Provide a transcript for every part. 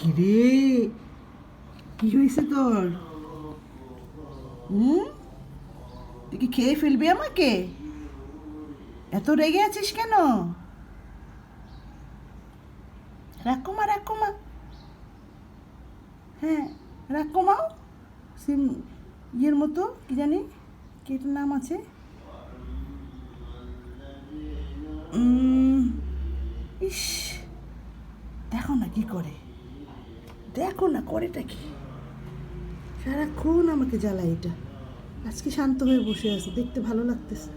কিরে কি হয়েছে তোর? হুম? তুই কি খেয়ে ফেলবি আমাকে? এত রেগে আছিস কেন? রাকুমা রাকুমা হ্যাঁ রাকুমাও সিম ইয়ের মতো, কি জানি কি এটার নাম আছে? ইস, দেখো না কি করে। দেখো না, করেটা কি? সারাক্ষণ আমাকে জ্বালায় এটা। আজকে শান্ত হয়ে বসে আছে, দেখতে ভালো লাগতেছে।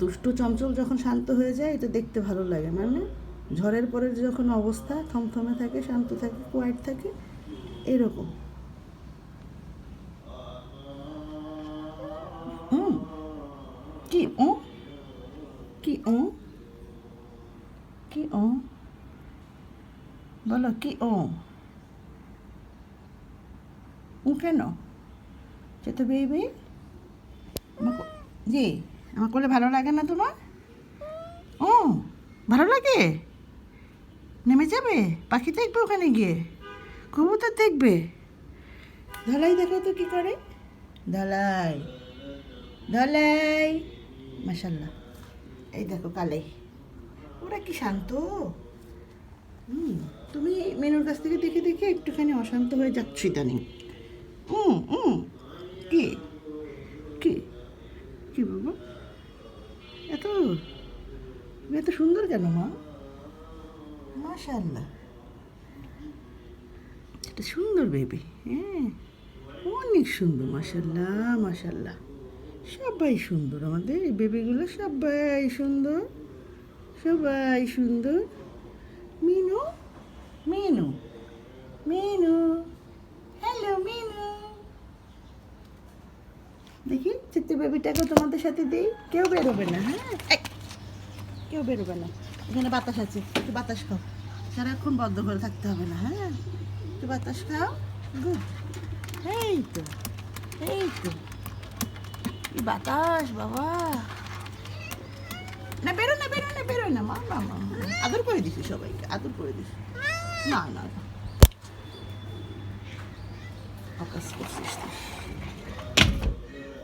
দুষ্টু চঞ্চল যখন শান্ত হয়ে যায়, এটা দেখতে ভালো লাগে। মানে ঝড়ের পরে যখন অবস্থা, থমথমে থাকে, শান্ত থাকে কোয়াইট থাকে, এরকম। কি ও? কি ও? কি ও? বলো কি ও ও কেন চেতো বেবি জি আমার করলে ভালো লাগে না তোমার ও ভালো লাগে নেমে যাবে পাখি দেখবে ওখানে গিয়ে কবুতর দেখবে ধলাই দেখো তো কি করে ধলাই ধলাই মাসাল্লাহ এই দেখো কালাই ওরা কি শান্ত হুম তুমি মেনুর কাছ থেকে দেখে দেখে একটুখানি অশান্ত হয়ে যাচ্ছ ইদানিং। হুম হুম। কি? কি? কি বাবা? এত এত সুন্দর কেন মা? মাশাল্লাহ এটা সুন্দর বেবি হ্যাঁ। অনেক সুন্দর মাশাল্লাহ মাশাল্লাহ সবাই সুন্দর, আমাদের এই বেবিগুলো সবাই সুন্দর সবাই সুন্দর। মিনু? মিনু মিনু হ্যালো মিনু দেখি চিত্তি বেবিটাকে তোমাদের সাথে দিই। কেউ বেরোবে না হ্যাঁ? এই, কেউ বেরোবে না। এখানে বাতাস আছে একটু বাতাস খাও। সারাক্ষণ বদ্ধ করে থাকতে হবে না হ্যাঁ? একটু বাতাস খাও। গুড। এই তো এই তো। কি বাতাস বাবা। না বেরো না বেরো না বেরো না। মা মা। আদর করে দিছি সবাইকে আদর করে দিছি। না না না অকাশ করছিস তুই